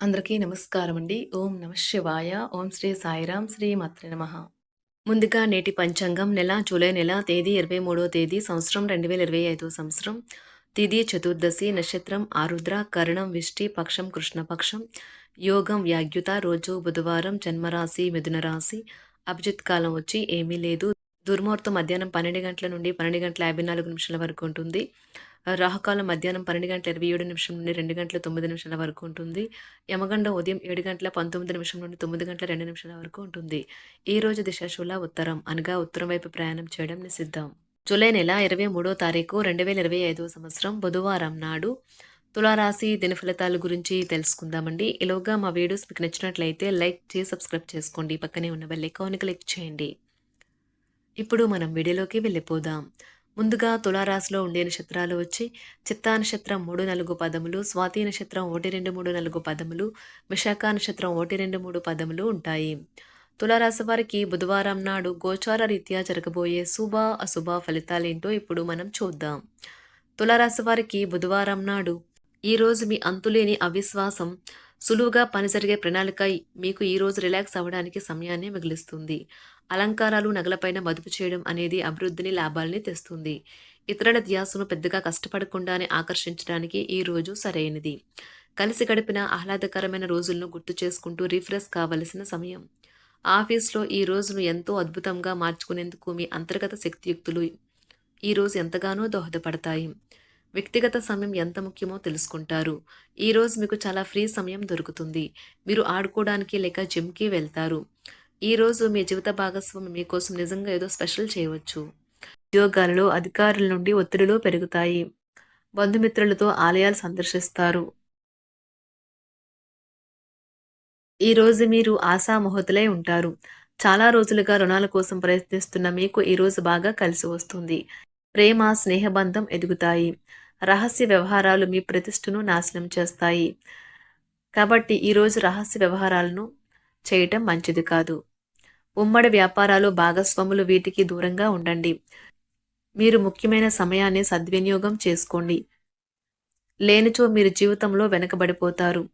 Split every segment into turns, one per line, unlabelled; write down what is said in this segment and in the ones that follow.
అందరికీ నమస్కారం అండి. ఓం నమ శివాయ. ఓం శ్రీ సాయిరాం శ్రీ మాత్ర నమ. ముందుగా నేటి పంచాంగం నెల జూలై నెల తేదీ ఇరవై మూడో తేదీ సంవత్సరం రెండు వేల ఇరవై ఐదో సంవత్సరం. తిథి చతుర్దశి నక్షత్రం ఆరుద్ర కరణం విష్టి పక్షం కృష్ణపక్షం యోగం వ్యాగ్యుత రోజు బుధవారం జన్మరాశి మిథున రాశి. అభిజిత్ కాలం వచ్చి ఏమీ లేదు. దుర్ముహూర్తం మధ్యాహ్నం పన్నెండు గంటల నుండి పన్నెండు గంటల యాభై నాలుగు నిమిషాల వరకు ఉంటుంది. రాహుకాలం మధ్యాహ్నం పన్నెండు గంటల ఇరవై ఏడు నిమిషం నుండి రెండు గంటల తొమ్మిది నిమిషాల వరకు ఉంటుంది. యమగండ ఉదయం ఏడు గంటల పంతొమ్మిది నిమిషం నుండి తొమ్మిది గంటల రెండు నిమిషాల వరకు ఉంటుంది. ఈ రోజు దిశాశూల ఉత్తరం అనగా ఉత్తరం వైపు ప్రయాణం చేయడం నిషిద్ధం. జూలై నెల ఇరవై మూడో తారీఖు రెండు వేల ఇరవై ఐదో సంవత్సరం బుధవారం నాడు తులారాశి దిన ఫలితాల గురించి తెలుసుకుందామండి. ఇలాగా మా వీడియోస్ మీకు నచ్చినట్లయితే లైక్ చేసి సబ్స్క్రైబ్ చేసుకోండి. పక్కనే ఉన్న బెల్ ఐకాన్ క్లిక్ చేయండి. ఇప్పుడు మనం వీడియోలోకి వెళ్ళిపోదాం. ముందుగా తులారాశిలో ఉండే నక్షత్రాలు వచ్చి చిత్తా నక్షత్రం మూడు నాలుగు పదములు స్వాతి నక్షత్రం ఒకటి రెండు మూడు నాలుగు పదములు విశాఖ నక్షత్రం ఒకటి రెండు మూడు పదములు ఉంటాయి. తులారాశి వారికి బుధవారం నాడు గోచార రీత్యా జరగబోయే శుభ అశుభ ఫలితాలేంటో ఇప్పుడు మనం చూద్దాం. తులారాశి వారికి బుధవారం నాడు ఈరోజు మీ అంతులేని అవిశ్వాసం సులువుగా పని జరిగే ప్రణాళిక మీకు ఈరోజు రిలాక్స్ అవ్వడానికి సమయాన్ని మిగిలిస్తుంది. అలంకారాలు నగలపైన మదుపు చేయడం అనేది అభివృద్ధిని లాభాలని తెస్తుంది. ఇతరుల ధ్యాసను పెద్దగా కష్టపడకుండానే ఆకర్షించడానికి ఈ రోజు సరైనది. కలిసి గడిపిన ఆహ్లాదకరమైన రోజులను గుర్తు చేసుకుంటూ రిఫ్రెష్ కావలసిన సమయం. ఆఫీస్లో ఈ రోజును ఎంతో అద్భుతంగా మార్చుకునేందుకు మీ అంతర్గత శక్తియుక్తులు ఈరోజు ఎంతగానో దోహదపడతాయి. వ్యక్తిగత సమయం ఎంత ముఖ్యమో తెలుసుకుంటారు. ఈరోజు మీకు చాలా ఫ్రీ సమయం దొరుకుతుంది. మీరు ఆడుకోవడానికి లేక జిమ్కి వెళ్తారు. ఈరోజు మీ జీవిత భాగస్వామి మీకోసం నిజంగా ఏదో స్పెషల్ చేయవచ్చు. ఉద్యోగాలలో అధికారుల నుండి ఒత్తిడులు పెరుగుతాయి. బంధుమిత్రులతో ఆలయాలు సందర్శిస్తారు. ఈరోజు మీరు ఆశామహతులై ఉంటారు. చాలా రోజులుగా రుణాల కోసం ప్రయత్నిస్తున్న మీకు ఈరోజు బాగా కలిసి వస్తుంది. ప్రేమ స్నేహబంధం ఎదుగుతాయి. రహస్య వ్యవహారాలు మీ ప్రతిష్టను నాశనం చేస్తాయి. కాబట్టి ఈరోజు రహస్య వ్యవహారాలను చేయటం మంచిది కాదు. ఉమ్మడి వ్యాపారాలు భాగస్వాములు వీటికి దూరంగా ఉండండి. మీరు ముఖ్యమైన సమయాన్ని సద్వినియోగం చేసుకోండి. లేనిచో మీరు జీవితంలో వెనకబడిపోతారు.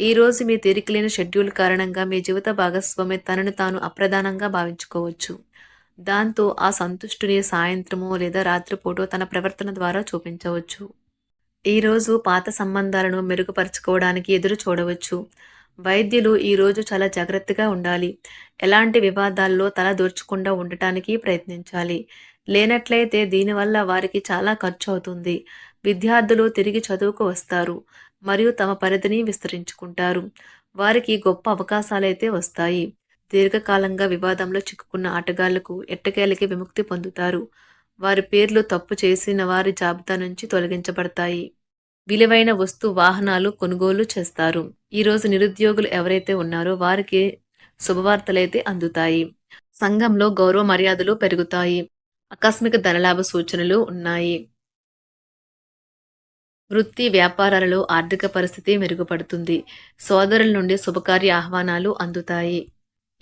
ఈరోజు మీ తీరికలేని షెడ్యూల్ కారణంగా మీ జీవిత భాగస్వామి తనను తాను అప్రధానంగా భావించుకోవచ్చు. దాంతో ఆ సంతుష్టుని సాయంత్రమో లేదా రాత్రిపూటో తన ప్రవర్తన ద్వారా చూపించవచ్చు. ఈరోజు పాత సంబంధాలను మెరుగుపరుచుకోవడానికి ఎదురు చూడవచ్చు. వైద్యులు ఈరోజు చాలా జాగ్రత్తగా ఉండాలి. ఎలాంటి వివాదాల్లో తల దూర్చకుండా ఉండటానికి ప్రయత్నించాలి. లేనట్లయితే దీనివల్ల వారికి చాలా ఖర్చు అవుతుంది. విద్యార్థులు తిరిగి చదువుకు వస్తారు. మరియు తమ పరిధిని విస్తరించుకుంటారు. వారికి గొప్ప అవకాశాలైతే వస్తాయి. దీర్ఘకాలంగా వివాదంలో చిక్కుకున్న ఆటగాళ్ళకు ఎట్టకేలకి విముక్తి పొందుతారు. వారి పేర్లు తప్పు చేసిన వారి జాబితా నుంచి తొలగించబడతాయి. విలువైన వస్తు వాహనాలు కొనుగోలు చేస్తారు. ఈరోజు నిరుద్యోగులు ఎవరైతే ఉన్నారో వారికి శుభవార్తలైతే అందుతాయి. సంఘంలో గౌరవ మర్యాదలు పెరుగుతాయి. ఆకస్మిక ధనలాభ సూచనలు ఉన్నాయి. వృత్తి వ్యాపారాలలో ఆర్థిక పరిస్థితి మెరుగుపడుతుంది. సోదరుల నుండి శుభకార్య ఆహ్వానాలు అందుతాయి.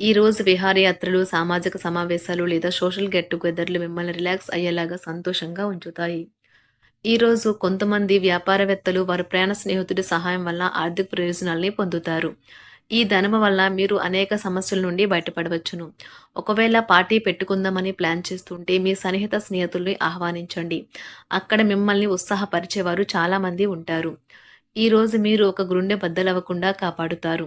ఈ రోజు విహారయాత్రలు సామాజిక సమావేశాలు లేదా సోషల్ గెట్ టుగెదర్లు మిమ్మల్ని రిలాక్స్ అయ్యేలాగా సంతోషంగా ఉంచుతాయి. ఈరోజు కొంతమంది వ్యాపారవేత్తలు వారి ప్రయాణ స్నేహితుడి సహాయం వల్ల ఆర్థిక ప్రయోజనాల్ని పొందుతారు. ఈ ధనము వల్ల మీరు అనేక సమస్యల నుండి బయటపడవచ్చును. ఒకవేళ పార్టీ పెట్టుకుందామని ప్లాన్ చేస్తుంటే మీ సన్నిహిత స్నేహితుల్ని ఆహ్వానించండి. అక్కడ మిమ్మల్ని ఉత్సాహపరిచేవారు చాలామంది ఉంటారు. ఈరోజు మీరు ఒక గుండె బద్దలవ్వకుండా కాపాడుతారు.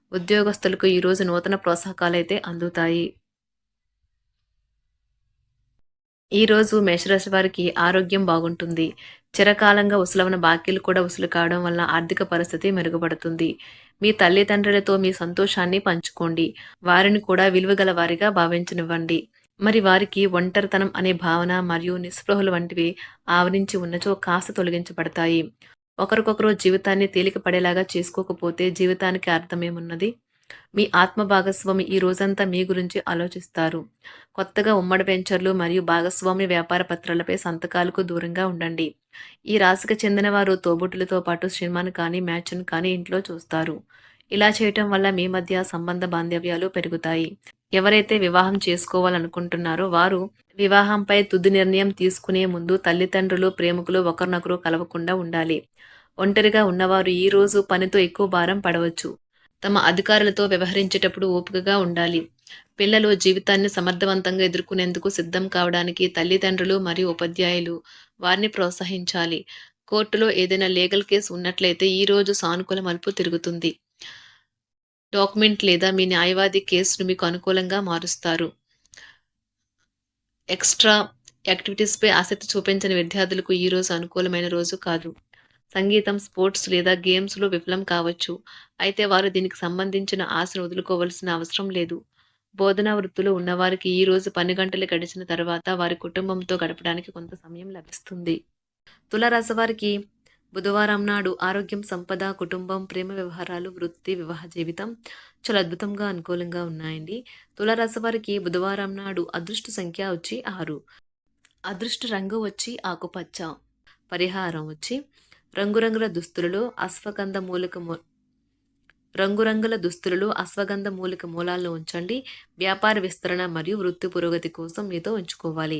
ఉద్యోగస్తులకు ఈ రోజు నూతన ప్రోత్సాహకాలైతే అందుతాయి. ఈ రోజు మేషరాశి వారికి ఆరోగ్యం బాగుంటుంది. చిరకాలంగా ఉసలవన బాకీలు కూడా ఉసులు కావడం వల్ల ఆర్థిక పరిస్థితి మెరుగుపడుతుంది. మీ తల్లిదండ్రులతో మీ సంతోషాన్ని పంచుకోండి. వారిని కూడా విలువగల వారిగా భావించనివ్వండి. మరి వారికి ఒంటరితనం అనే భావన మరియు నిస్పృహలు వంటివి ఆవరించి ఉన్నచో కాస్త తొలగించబడతాయి. ఒకరికొకరు జీవితాన్ని తేలిక పడేలాగా చేసుకోకపోతే జీవితానికి అర్థమేమున్నది? మీ ఆత్మ భాగస్వామి ఈ రోజంతా మీ గురించి ఆలోచిస్తారు. కొత్తగా ఉమ్మడి వెంచర్లు మరియు భాగస్వామి వ్యాపార పత్రాలపై సంతకాలకు దూరంగా ఉండండి. ఈ రాశికి చెందిన వారు తోబుట్టులతో పాటు సినిమాను కానీ మ్యాచ్ను కానీ ఇంట్లో చూస్తారు. ఇలా చేయటం వల్ల మీ మధ్య సంబంధ బాంధవ్యాలు పెరుగుతాయి. ఎవరైతే వివాహం చేసుకోవాలనుకుంటున్నారో వారు వివాహంపై తుది నిర్ణయం తీసుకునే ముందు తల్లిదండ్రులు ప్రేమికులు ఒకరినొకరు కలవకుండా ఉండాలి. ఒంటరిగా ఉన్నవారు ఈ రోజు పనితో ఎక్కువ భారం పడవచ్చు. తమ అధికారులతో వ్యవహరించేటప్పుడు ఓపికగా ఉండాలి. పిల్లలు జీవితాన్ని సమర్థవంతంగా ఎదుర్కొనేందుకు సిద్ధం కావడానికి తల్లిదండ్రులు మరియు ఉపాధ్యాయులు వారిని ప్రోత్సహించాలి. కోర్టులో ఏదైనా లీగల్ కేసు ఉన్నట్లయితే ఈ రోజు సానుకూల మలుపు తిరుగుతుంది. డాక్యుమెంట్ లేదా మీ న్యాయవాది కేసును మీకు అనుకూలంగా మారుస్తారు. ఎక్స్ట్రా యాక్టివిటీస్పై ఆసక్తి చూపించని విద్యార్థులకు ఈ రోజు అనుకూలమైన రోజు కాదు. సంగీతం స్పోర్ట్స్ లేదా గేమ్స్లో విఫలం కావచ్చు. అయితే వారు దీనికి సంబంధించిన ఆశను వదులుకోవాల్సిన అవసరం లేదు. బోధనా వృత్తులు ఉన్నవారికి ఈ రోజు పని గంటలు గడిచిన తర్వాత వారి కుటుంబంతో గడపడానికి కొంత సమయం లభిస్తుంది. తులరాశి వారికి బుధవారం నాడు ఆరోగ్యం సంపద కుటుంబం ప్రేమ వ్యవహారాలు వృత్తి వివాహ జీవితం చాలా అద్భుతంగా అనుకూలంగా ఉన్నాయండి. తులారాశి వారికి బుధవారం నాడు అదృష్ట సంఖ్య వచ్చి ఆరు. అదృష్ట రంగు వచ్చి ఆకుపచ్చ. పరిహారం వచ్చి రంగురంగుల దుస్తులలో అశ్వగంధ మూలిక మూ రంగురంగుల దుస్తులలో అశ్వగంధ మూలిక మూలాలను ఉంచండి. వ్యాపార విస్తరణ మరియు వృత్తి పురోగతి కోసం మీతో ఉంచుకోవాలి.